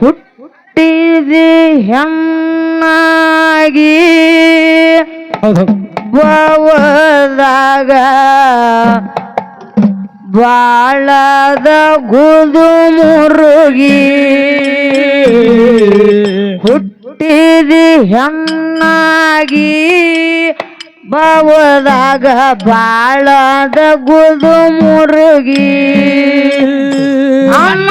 ಹುಟ್ಟಿದಿ ಹೆಣ್ಣಾಗಿ ಹೌದು. ಬವದಾಗ ಬಾಳದ ಗುದು ಮುರುಗಿ ಹುಟ್ಟಿದೆ ಹೆಣ್ಣಾಗಿ ಬವದಾಗ ಬಾಳದ ಗುದು ಮುರುಗಿ. ಅಮ್ಮ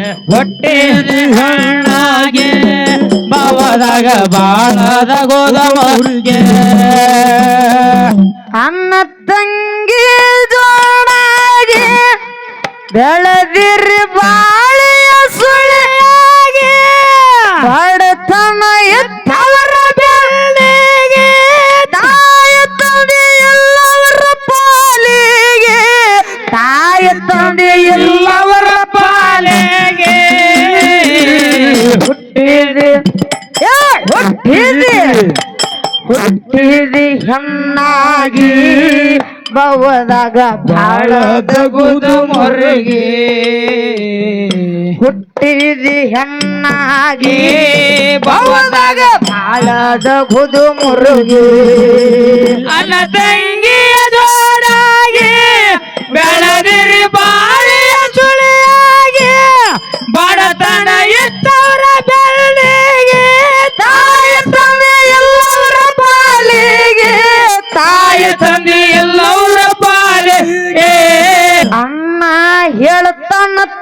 ಮುರೆಗೆ ಹೊಟ್ಟೆ ಹಣ್ಣಾಗೆ ಬವದಾಗ ಬಾಳದ ಗೋದಮರಿಗೆ ಅನ್ನ ತಂಗಿ ಜೋಡಾಗಿ ಬೆಳೆದಿರಿ ಬಾಳೆಯ ಹುಟ್ಟಿದಿ ಹೆಣ್ಣಾಗಿ ಬವದಾಗ ಬಾಳದ ಗುದು ಮೊರಗಿ. ಹುಟ್ಟಿದಿ ಹೆಣ್ಣಾಗಿ ಬವದಾಗ ಬಾಳದ ಗುದು ಮುರುಗಿ.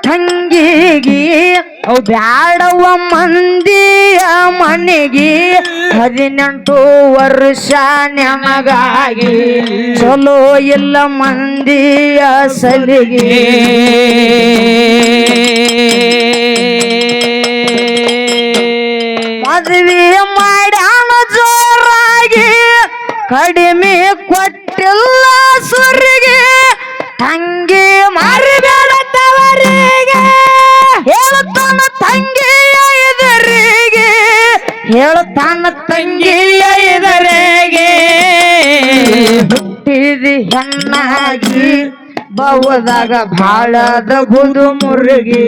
ತಂಗಿಗಿ ಅವು ಬ್ಯಾಡವ ಮಂದಿಯ ಮನೆಗೆ ಹದಿನೆಂಟು ವರ್ಷ ನಮಗಾಗಿ ಚಲೋ ಇಲ್ಲ ಮಂದಿಯ ಸಲಿಗೆ. ಮದುವೆ ಮಾಡ್ಯಾನ ಜೋರಾಗಿ ಕಡಿಮೆ ಕೊಟ್ಟಿಲ್ಲ ಹುಟ್ಟಿದಿ ಹೆಣ್ಣಾಗಿ ಬವದಾಗ ಬಾಳದ ಬುದು ಮುರುಗಿ.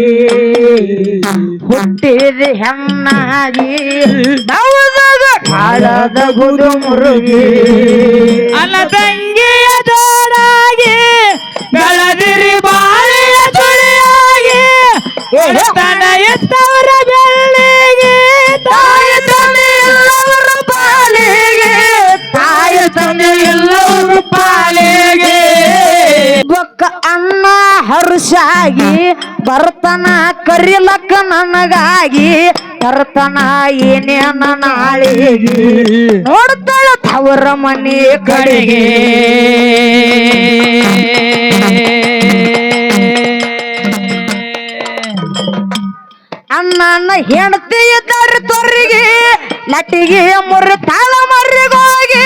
ಹುಟ್ಟಿದಿ ಹೆಣ್ಣಾಗಿ ಬವದಾಗ ಬಾಳದ ಬುದು ಮುರುಗಿ. ಅಲ್ಲ ತಂಗಿಯ ಬೆಳದಿರಿ ಹರುಷಾಗಿ ಬರ್ತನ ಕರಿಲಕ್ಕ ನನಗಾಗಿ. ಬರ್ತನ ಏನೇನ ನಾಳೆಗೆ ನೋಡ್ತಾಳ ತವರ ಮನೆ ಕಡೆಗೆ. ಅಣ್ಣನ ಹೆಂಡತಿ ಇದ್ದಾರೆ ತೊರಿಗೆ ಲಟ್ಟಿಗೆ ಮುರಿ ತಾಳ ಮರ್ರಿಗೋಗಿ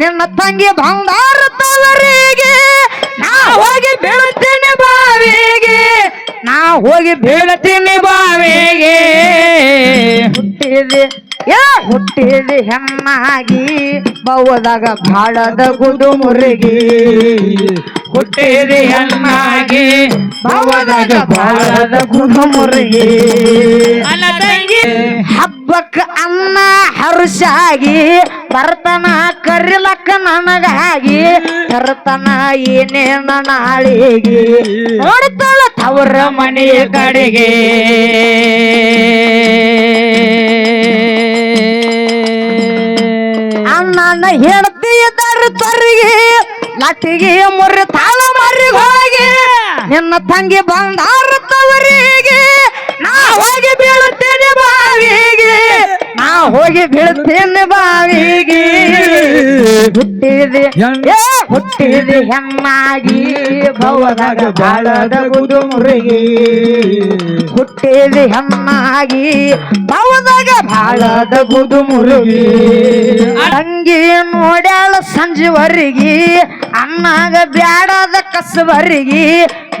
ನಿನ್ನ ತಂಗಿ ಬಂಗಾರ ತವರಿಗೆ. ನಾ ಹೋಗಿ ಬೀಳುತ್ತೇನೆ ಬಾವಿಗೆ. ನಾ ಹೋಗಿ ಬೀಳುತ್ತೇನೆ ಬಾವಿಗೆ. ಹುಟ್ಟಿದೆ ಯಾ ಹುಟ್ಟಿದೆ ಹೆಮ್ಮಾಗಿ ಬೌದಾಗ ಬಾಳದ ಗುಡು ಮುರುಗಿ. ಹುಟ್ಟಿದೆ ಹೆಣ್ಣಾಗಿ ಬೌದಾಗ ಬಾಳದ ಗುಡು ಮುರುಗಿ. ಹಬ್ಬಕ್ಕ ಅನ್ನ ಹರುಷಾಗಿ ಬರ್ತನ ಕರಿಲಕ್ಕ ನನಗಾಗಿ ತರ್ತನ ಏನೇನ ನಾಳಿಗೆ. ನೋಡ್ತಾಳ ತವರ ಮನೆಯ ಕಡೆಗೆ. ಹೆಂಡತಿ ಇದ್ದಾರೆ ತೊರಿಗೆ ಲಟ್ಟಿಗೆ ಮುರಿ ತಾಳ ಮರಿ ಹೋಗಿ. ನಿನ್ನ ತಂಗಿ ಬಂದಾರ ತವರಿಗೆ, ನಾ ಹೋಗಿ ಬೀಳುತ್ತೇನೆ ಬಾವಿಗೆ. ನಾ ಹೋಗಿ ಬೀಳುತ್ತೇನೆ ಬಾವಿಗೆ ಹುಟ್ಟಿದೆ ಏ ಹುಟ್ಟಿದೆ ಹೆಣ್ಣಾಗಿ ಭವದಾಗ ಬಾಳದ ಗುದುಮುರಿಗೆ ಹುಟ್ಟಿದೆ ಹೆಣ್ಣಾಗಿ ಭವದಾಗ ಬಾಳದ ಗುದುಮುರುಗಿ ಅಂಗಿ ತಂಗಿ ನೋಡ್ಯಾಳ ಸಂಜೆವರೆಗಿ ಅನ್ನಾಗ ಬ್ಯಾಡದ ಕಸವರಿಗೆ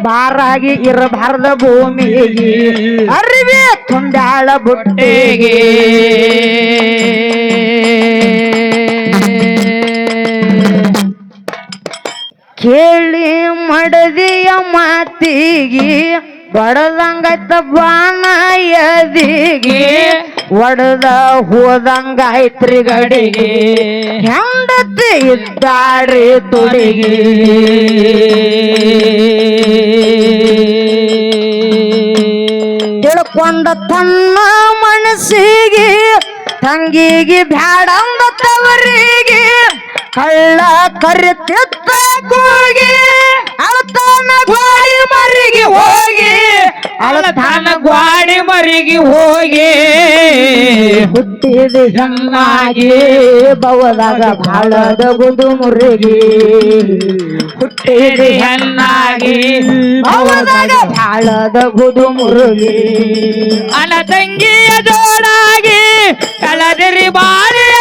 ಬಾರಾಗಿ ಇರಬಾರ್ದ ಭೂಮಿಗೆ. ಅರಿವಿ ತುಂಡಾಳ ಬುಟ್ಟಿಗೆ. ಕೇಳಿ ಮಡದಿಯ ಮಾತಿಗೆ, ಬಡದಂಗಾಯ್ತ ಬಾಣ ಎದಿಗೆ ಒಡದ ಹೋದಂಗಾಯ್ತ್ರಿ ಗಡಿಗೆ, ಹೆಂಡತಿ ಇದ್ದಾಡ್ರಿ ತುಡಿಗೆ. ತಿಳ್ಕೊಂಡ ತನ್ನ ಮನಸ್ಸಿಗೆ, ತಂಗಿಗೆ ಬ್ಯಾಡಂದ ತವರಿಗೆ ಕಳ್ಳ ಕರಿತಿದ್ದ ಕೂಗಿ ಅಳತಾನ ಗ್ವಾಡಿ ಮರಿಗೆ ಹೋಗಿ, ಅಳತಾನ ಗ್ವಾಡಿ ಮರಿಗೆ ಹೋಗಿ, ಹುಟ್ಟಿದ ಹೆಣ್ಣಾಗಿ ಬವದಾಗ ಬಾಳದ ಗುದು ಮುರುಗಿ, ಹುಟ್ಟಿದ ಹೆಣ್ಣಾಗಿ ಬವದಾಗ ಬಾಳದ ಗುದು ಮುರುಗಿ. ಅನ ತಂಗಿಯ ಜೋಡಾಗಿ ಕಳದಿರಿ ಬಾರಿಯ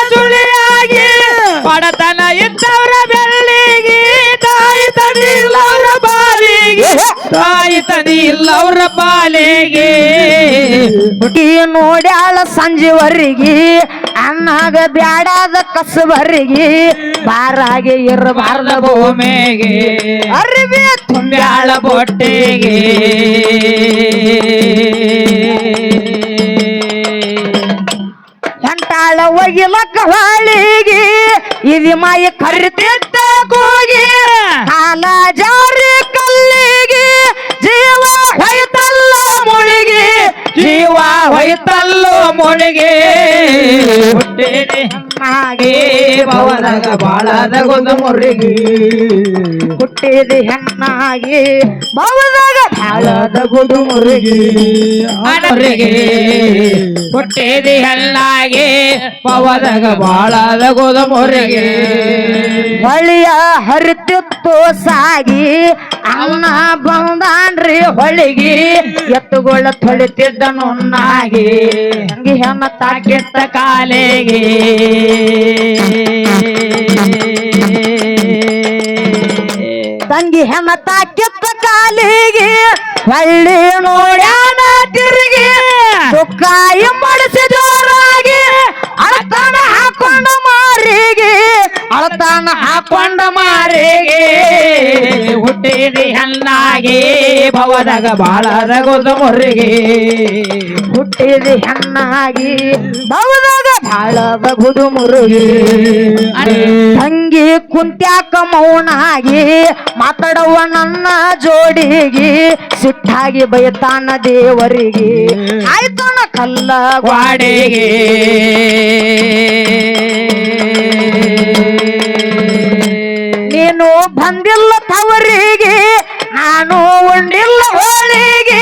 ತಾಯಿ ತನಿ ಇಲ್ಲವ್ರ ಪಾಲೆಗೆ. ಹುಟ್ಟಿ ನೋಡ್ಯಾಳ ಸಂಜೆವರೆಗೆ ಅನ್ನಾಗ ಬ್ಯಾಡಾದ ಕಸವರಿಗೆ ಬಾರಾಗೆ ಇರಬಾರ್ದ ಭೂಮಿಗೆ. ಅರಿವಿ ತುಂಬ್ಯಾಳ ಬೊಟ್ಟೆಗೆ. ಎಂಟಾಳ ಒಗಿಲಕ್ಕ ಹಾಳಿಗೆ ಇದಿ ಮಾಯ ಕರಿತಿದ್ದ ಮೊಳಿಗೆ ಹುಟ್ಟಿದೆ ಹಾಗೆ ಭವನಗ ಬಾಳದ ಗೊಂದು ಮುರುಗಿ. ಹುಟ್ಟಿದ ಹೆಣ್ಣಾಗಿ ಭವದಾಗ ಬಾಳದ ಗುಡು ಮುರುಗಿ. ಅನರಿಗೆ ಹುಟ್ಟಿದೆ ಹೆಣ್ಣಾಗಿ ಪವದಾಗ ಬಾಳದ ಗೊಂದು ಮುರುಗಿ. ಬಳಿಯ ಹರಿತಿತ್ತು ಸಾಗಿ ಅನ್ನ ಬಂದಾನ್ರಿ ಹೊಳಿಗೆ ಎತ್ತುಗಳ ತೊಳಿತಿದ್ದ ನಾಗಿ. ಹಂಗಿ ಹೆಮ್ಮ ತಾಕಿತ್ತ ಕಾಲೆಗೆ. ತಂಗಿ ಹೆಮ್ಮ ತಾಕಿತ್ತ ಕಾಲಿಗೆ, ಹೊಳ್ಳಿ ನೋಡ್ಯಾನ ತಿರುಗಿ ಸುಕ್ಕ ಮಡಿಸಿ ಜೋರಾಗಿ ಹಾಕೊಂಡ ಮಾರಿಗೆ. ಅಳತಾನ ಹಾಕೊಂಡ ಮಾರಿಗೆ ಹುಟ್ಟಿರಿ ಹೆಣ್ಣಾಗಿ ಭವದಾಗ ಬಾಳದ ಗುದು ಹುಟ್ಟಿದಿ ಹುಟ್ಟಿದ ಹೆಣ್ಣಾಗಿ ಭವದಾಗ ಬಾಳದ ಗುದುಮುರುಗಿ ತಂಗಿ ಕುಂತ್ಯಾಕ ಮೌನಾಗಿ ಮಾತಾಡುವ ನನ್ನ ಜೋಡಿಗೆ ಸಿಟ್ಟಾಗಿ ಬೈತಾನ ದೇವರಿಗೆ. ಆಯ್ತಾನ ಕಲ್ಲ ಗ್ವಾಡೆಗೆ ಬಂದಿಲ್ಲ ತವರಿಗೆ, ನಾನು ಒಂದಿಲ್ಲ ಹೋಳಿಗೆ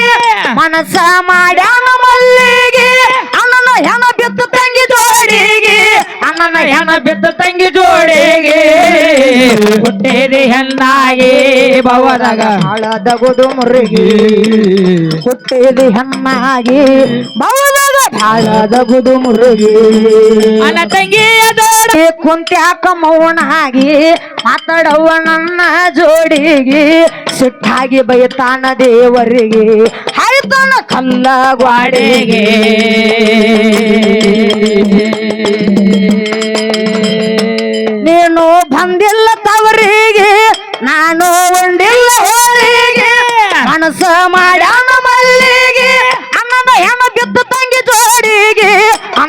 ಮನಸ ಮಾಡ್ಯಾನ ಮಲ್ಲಿಗೆ, ಅಣ್ಣನ ಹೆಣ ಬಿತ್ತು ತಂಗಿ ಜೋಡಿಗೆ. ಅಣ್ಣನ ಹೆಣ ಬಿತ್ತು ತಂಗಿ ಜೋಡಿಗೆ. ಹುಟ್ಟೇರಿ ಹೆಣ್ಣಾಗಿ ಭವದಾಗ. ಹಳದಗುದು ಮುರುಗಿ ಹುಟ್ಟೇರಿ ಹೆಣ್ಣಾಗಿ ಭವದಾಗ. ಹಾಳದ ಗುಡು ಮುರುಗಿ. ಅನ ಕುಂತ್ಯಾಕ ಮೌನಾಗಿ ಮಾತಾಡವ್ವ ನನ್ನ ಜೋಡಿಗೆ. ಸಿಟ್ಟಾಗಿ ಬೈತಾನ ದೇವರಿಗೆ ಹಾಯ್ತಾನ ಕಲ್ಲ ಗ್ವಾಡೆಗೆ. ನೀನು ಬಂದಿಲ್ಲ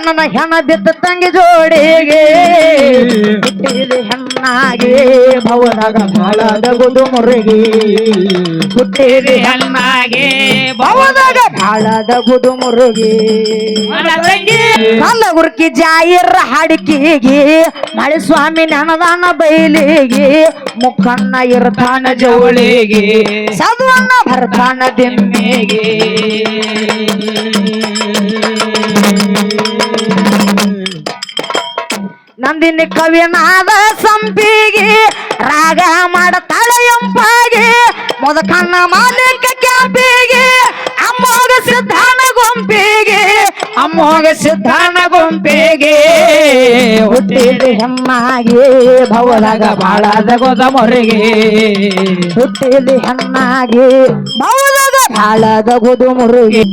ಅಣ್ಣನ ಹೆಣ ಬಿದ್ದ ತಂಗಿ ಜೋಡಿಗೆ ಹುಟ್ಟಿದ ಹೆಣ್ಣಾಗಿ ಭವನಾಗ ಬಾಳದ ಗುದು ಮುರುಗಿ. ಹುಟ್ಟಿರಿ ಹೆಣ್ಣಾಗಿ ಭವನಾಗ ಬಾಳದ ಗುದು ಮುರುಗಿ. ನನ್ನ ಗುರುಕಿ ಜಾಯಿರ ಹಾಡಿಕೆಗೆ ಮಳೆ ಸ್ವಾಮಿ ನೆನದಾನ ಬೈಲಿಗೆ ಮುಖನ್ನ ಇರ್ತಾನ ಜೋಳಿಗೆ ಸದ್ವನ್ನ ಬರ್ತಾನ ದಿಮ್ಮಿಗೆ. ನಂದಿನಿ ಕವಿನಾದ ಸಂಪಿಗೆ ರಾಗ ಮಾಡತಾಳ ಮೊದಕನ್ನ ಮಾಲೀಕ ಕ್ಯಾಂಪಿಗೆ, ಅಮ್ಮೋಗ ಗುಂಪಿಗೆ, ಅಮ್ಮಗ ಸಿದ್ಧಾನ ಗುಂಪಿಗೆ. ಹುಟ್ಟಿದೆ ಹೆಣ್ಣಾಗಿ, ಭವದಾಗ ಬಾಳದ ಗೊದ ಮೊರೆಗೆ ಹುಟ್ಟಿದ ಹೆಣ್ಣಾಗಿ, ಭವದಾಗ ಬಾಳದ ಗುದು ಮುರುಗಿ